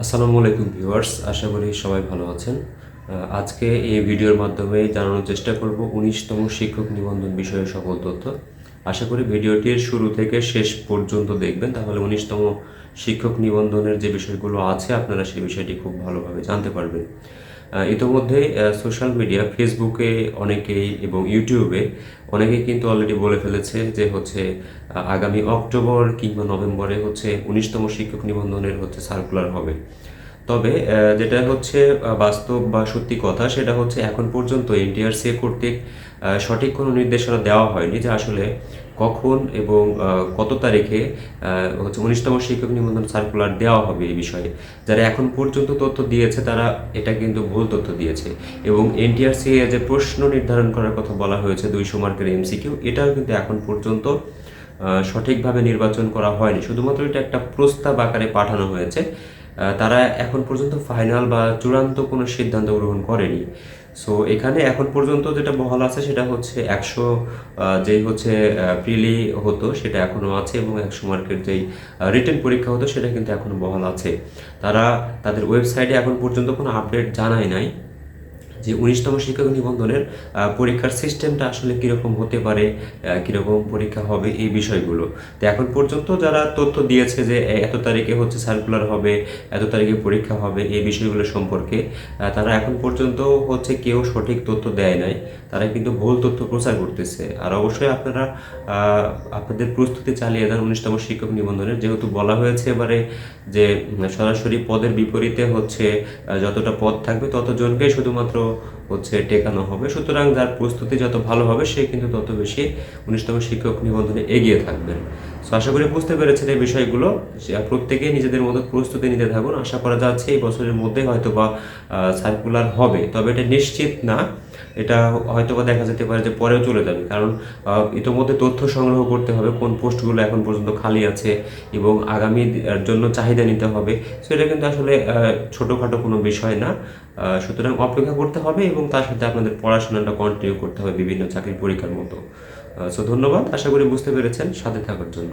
আসসালামু আলাইকুম ভিউয়ার্স, আশা করি সবাই ভালো আছেন। আজকে এই ভিডিওর মাধ্যমে জানানোর চেষ্টা করব উনিশতম শিক্ষক নিবন্ধন বিষয়ে সকল তথ্য। আশা করি ভিডিওটির শুরু থেকে শেষ পর্যন্ত দেখবেন, তাহলে উনিশতম শিক্ষক নিবন্ধনের যে বিষয়গুলো আছে, আপনারা সেই বিষয়টি খুব ভালোভাবে জানতে পারবেন। আহ, ইতোমধ্যেই সোশ্যাল মিডিয়া ফেসবুকে অনেকেই এবং ইউটিউবে অনেকেই কিন্তু অলরেডি বলে ফেলেছে যে হচ্ছে আগামী অক্টোবর কিংবা নভেম্বরে হচ্ছে উনিশতম শিক্ষক নিবন্ধনের হচ্ছে সার্কুলার হবে। তবে যেটা হচ্ছে বাস্তব বা সত্যি কথা সেটা হচ্ছে এখন পর্যন্ত এনটিআরসি কর্তৃক সঠিক কোনো নির্দেশনা দেওয়া হয়নি যে আসলে কখন এবং কত তারিখে হচ্ছে উনিশতম শিক্ষক নিবন্ধন সার্কুলার দেওয়া হবে এই বিষয়ে। যারা এখন পর্যন্ত তথ্য দিয়েছে, তারা এটা কিন্তু ভুল তথ্য দিয়েছে। এবং এনটিআরসি যে প্রশ্ন নির্ধারণ করার কথা বলা হয়েছে, দুইশো মার্কের এমসিকিউ, এটাও কিন্তু এখন পর্যন্ত সঠিকভাবে নির্বাচন করা হয়নি। শুধুমাত্র এটা একটা প্রস্তাব আকারে পাঠানো হয়েছে। তারা এখন পর্যন্ত ফাইনাল বা চূড়ান্ত কোনো সিদ্ধান্ত গ্রহণ করেনি। সো এখানে এখন পর্যন্ত যেটা বহাল আছে সেটা হচ্ছে একশো যেই হচ্ছে প্রিলি হতো সেটা এখনও আছে এবং একশো মার্কের যেই রিটার্ন পরীক্ষা হতো সেটা কিন্তু এখনও বহাল আছে। তারা তাদের ওয়েবসাইটে এখন পর্যন্ত কোনো আপডেট জানায় নাই। যে উনিশতম শিক্ষক নিবন্ধনের পরীক্ষার সিস্টেমটা আসলে কীরকম হতে পারে কীরকম পরীক্ষা হবে এই বিষয়গুলো। তো এখন পর্যন্ত যারা তথ্য দিয়েছে যে এত তারিখে হচ্ছে সার্কুলার হবে, এত তারিখে পরীক্ষা হবে, এই বিষয়গুলো সম্পর্কে তারা এখন পর্যন্ত হচ্ছে কেউ সঠিক তথ্য দেয় নাই। তারা কিন্তু ভুল তথ্য প্রচার করতেছে। আর অবশ্যই আপনারা আপনাদের প্রস্তুতি চালিয়ে যান উনিশতম শিক্ষক নিবন্ধনের। যেহেতু বলা হয়েছে এবারে যে সরাসরি পদের বিপরীতে হচ্ছে যতটা পদ থাকবে ততজনকেই শুধুমাত্র হচ্ছে টেকানো হবে। সুতরাং যার প্রস্তুতি যত ভালো হবে, সে কিন্তু তত বেশি উনিশতম শিক্ষক নিবন্ধনে এগিয়ে থাকবেন। সো আশা করি বুঝতে পেরেছেন এই বিষয়গুলো। প্রত্যেকেই নিজেদের মতো প্রস্তুতি নিতে থাকুন। আশা করা যাচ্ছে এই বছরের মধ্যে হয়তো বা সার্কুলার হবে। তবে এটা নিশ্চিত না। এটা হয়তো বা দেখা যেতে পারে যে পরেও চলে যাবে। কারণ ইতোমধ্যে তথ্য সংগ্রহ করতে হবে, কোন পোস্টগুলো এখন পর্যন্ত খালি আছে এবং আগামী জন্য চাহিদা নিতে হবে। সেটা কিন্তু আসলে ছোটোখাটো কোনো বিষয় না। সুতরাং অপেক্ষা করতে হবে এবং তার সাথে আপনাদের পড়াশোনাটা কন্টিনিউ করতে হবে বিভিন্ন চাকরির পরীক্ষার মতো। সো ধন্যবাদ। আশা করি বুঝতে পেরেছেন। সাথে থাকার জন্য।